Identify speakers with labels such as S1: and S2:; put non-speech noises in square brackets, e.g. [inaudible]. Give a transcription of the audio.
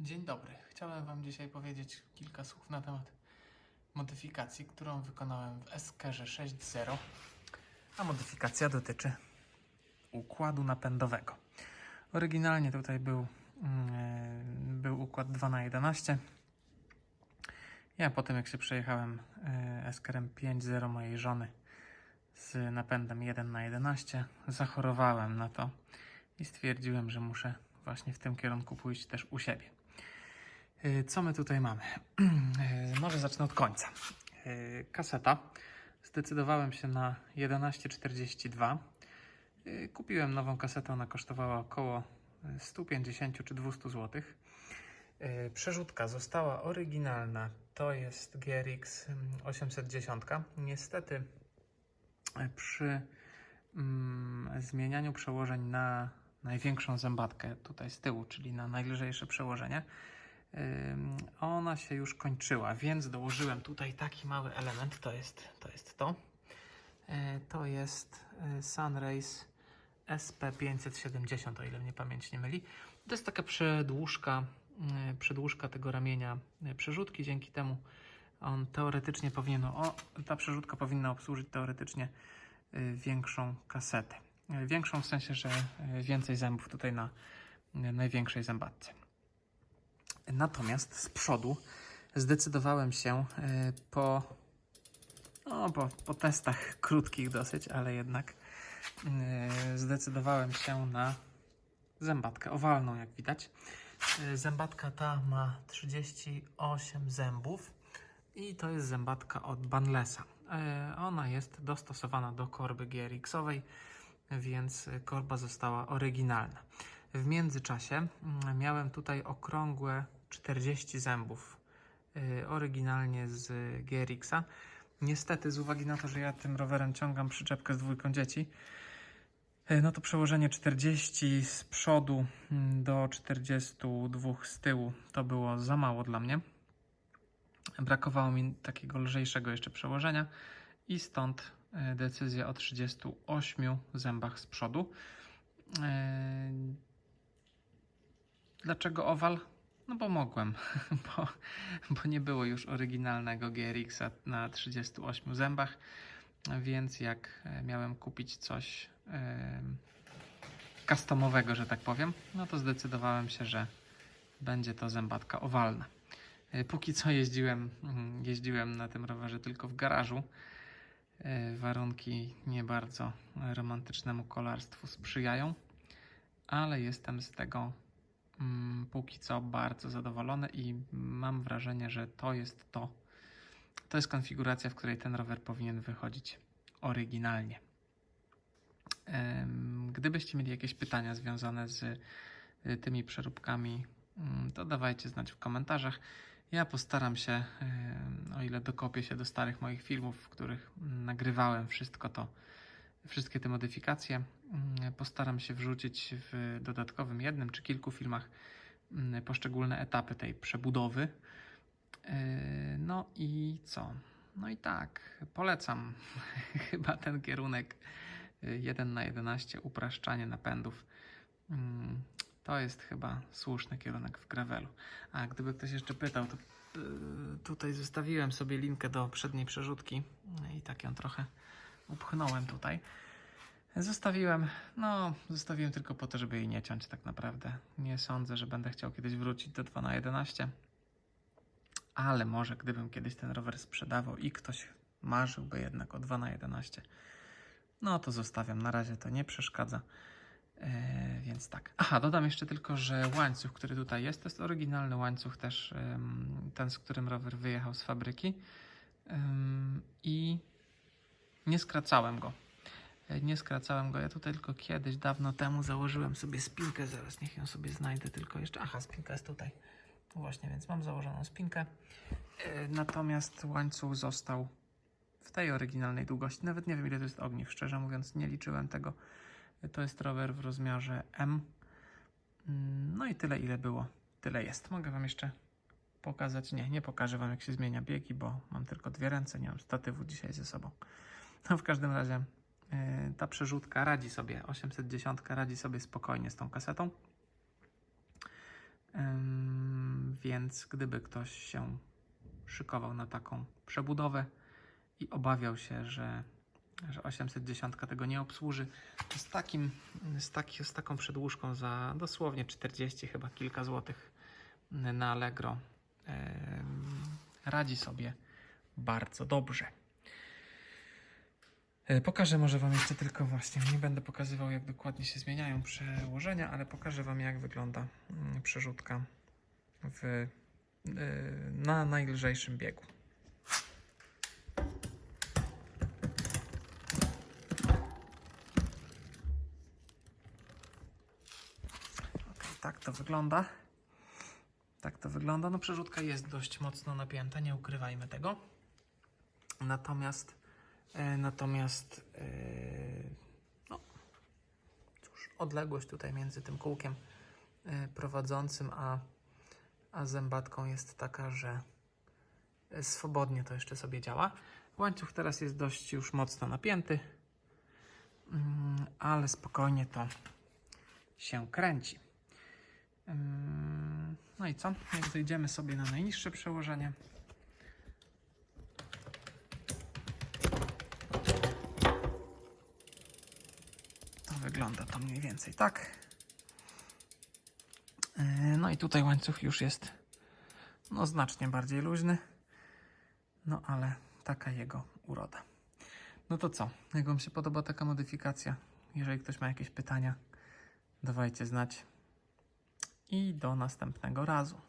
S1: Dzień dobry. Chciałem Wam dzisiaj powiedzieć kilka słów na temat modyfikacji, którą wykonałem w Eskerze 6.0. A modyfikacja dotyczy układu napędowego. Oryginalnie tutaj był, e, był układ 2 na 11 Ja potem jak się przejechałem e, Eskerem 5.0 mojej żony z napędem 1 na 11 zachorowałem na to i stwierdziłem, że muszę właśnie w tym kierunku pójść też u siebie. Y, Co my tutaj mamy? Y, [clears throat] Może zacznę od końca. Y, Kaseta. Zdecydowałem się na 1142. Y, Kupiłem nową kasetę, ona kosztowała około y, 150 czy 200 zł. Przerzutka została oryginalna. To jest GRX 810. Niestety przy mm, zmienianiu przełożeń na największą zębatkę tutaj z tyłu, czyli na najlżejsze przełożenie, ona się już kończyła, więc dołożyłem tutaj taki mały element, to jest to. Jest to. E, to jest e, Sunrace SP570, o ile mnie pamięć nie myli. To jest taka przedłużka, e, przedłużka tego ramienia przerzutki, dzięki temu on teoretycznie powinien, o, ta przerzutka powinna obsłużyć teoretycznie większą kasetę. Większą w sensie, że więcej zębów tutaj na największej zębatce. Natomiast z przodu zdecydowałem się e, po, no, po, po testach krótkich dosyć, ale jednak e, zdecydowałem się na zębatkę owalną, jak widać. E, Zębatka ta ma 38 zębów i to jest zębatka od Banlesa. Ona jest dostosowana do korby GRX-owej, więc korba została oryginalna. W międzyczasie mm, miałem tutaj okrągłe 40 zębów, y, oryginalnie z GRX-a. Niestety, z uwagi na to, że ja tym rowerem ciągam przyczepkę z dwójką dzieci, y, no to przełożenie 40 z przodu mm, do 42 z tyłu to było za mało dla mnie. Brakowało mi takiego lżejszego jeszcze przełożenia i stąd y, decyzja o 38 zębach z przodu. Dlaczego owal? No bo mogłem, [laughs] bo, bo nie było już oryginalnego GRX-a na 38 zębach, więc jak e, miałem kupić coś e, customowego, że tak powiem, no to zdecydowałem się, że będzie to zębatka owalna. E, Póki co jeździłem, mm, jeździłem na tym rowerze tylko w garażu. E, Warunki nie bardzo romantycznemu kolarstwu sprzyjają, ale jestem z tego póki co bardzo zadowolony i mam wrażenie, że to jest to. To jest konfiguracja, w której ten rower powinien wychodzić oryginalnie. Gdybyście mieli jakieś pytania związane z y, tymi przeróbkami, mm, to dawajcie znać w komentarzach. Ja postaram się, o ile dokopię się do starych moich filmów, w których mm, nagrywałem wszystko to, wszystkie te modyfikacje, mm, postaram się wrzucić w dodatkowym jednym czy kilku filmach mm, poszczególne etapy tej przebudowy. Yy, No i co? No i tak, polecam [laughs] chyba ten kierunek y, 1 na 11 upraszczanie napędów. Mm, To jest chyba słuszny kierunek w gravelu. A gdyby ktoś jeszcze pytał, to y, tutaj zostawiłem sobie linkę do przedniej przerzutki i tak ją trochę upchnąłem tutaj. Zostawiłem, no, zostawiłem tylko po to, żeby jej nie ciąć tak naprawdę. Nie sądzę, że będę chciał kiedyś wrócić do 2 na 11 ale może gdybym kiedyś ten rower sprzedawał i ktoś marzyłby jednak o 2 na 11 no to zostawiam. Na razie to nie przeszkadza. E, więc tak. Aha, dodam jeszcze tylko, że łańcuch, który tutaj jest, to jest oryginalny łańcuch też, em, ten, z którym rower wyjechał z fabryki. Em, I nie skracałem go. E, Nie skracałem go. Ja tutaj tylko kiedyś, dawno temu założyłem sobie spinkę. Zaraz niech ją sobie znajdę tylko jeszcze. Aha, spinka jest tutaj. Właśnie, więc mam założoną spinkę. E, Natomiast łańcuch został w tej oryginalnej długości. Nawet nie wiem, ile to jest ogniw. Szczerze mówiąc, nie liczyłem tego. To jest rower w rozmiarze M. Mm, No i tyle, ile było. Tyle jest. Mogę Wam jeszcze pokazać. Nie, nie pokażę Wam, jak się zmienia biegi, bo mam tylko dwie ręce, nie mam statywu dzisiaj ze sobą. No w każdym razie yy, ta przerzutka radzi sobie, 810 radzi sobie spokojnie z tą kasetą. Więc gdyby ktoś się szykował na taką przebudowę i obawiał się, że, że 810 tego nie obsłuży, to z, takim, z, taki, z taką przedłużką za dosłownie 40 chyba kilka złotych na Allegro radzi sobie bardzo dobrze. E, Pokażę może Wam jeszcze tylko właśnie, nie będę pokazywał jak dokładnie się zmieniają przełożenia, ale pokażę Wam jak wygląda mm, przerzutka w, e, na najlżejszym biegu. Okej, tak to wygląda. Tak to wygląda. No przerzutka jest dość mocno napięta, nie ukrywajmy tego. Natomiast natomiast e, no cóż, odległość tutaj między tym kółkiem e, prowadzącym a, a zębatką jest taka, że e, swobodnie to jeszcze sobie działa. Łańcuch teraz jest dość już mocno napięty, mm, ale spokojnie to się kręci. Ym, No i co? Jak zejdziemy sobie na najniższe przełożenie. Wygląda to mniej więcej tak. Yy, No i tutaj łańcuch już jest no znacznie bardziej luźny. No ale taka jego uroda. No to co? Jak Wam się podoba taka modyfikacja? Jeżeli ktoś ma jakieś pytania, dawajcie znać. I do następnego razu.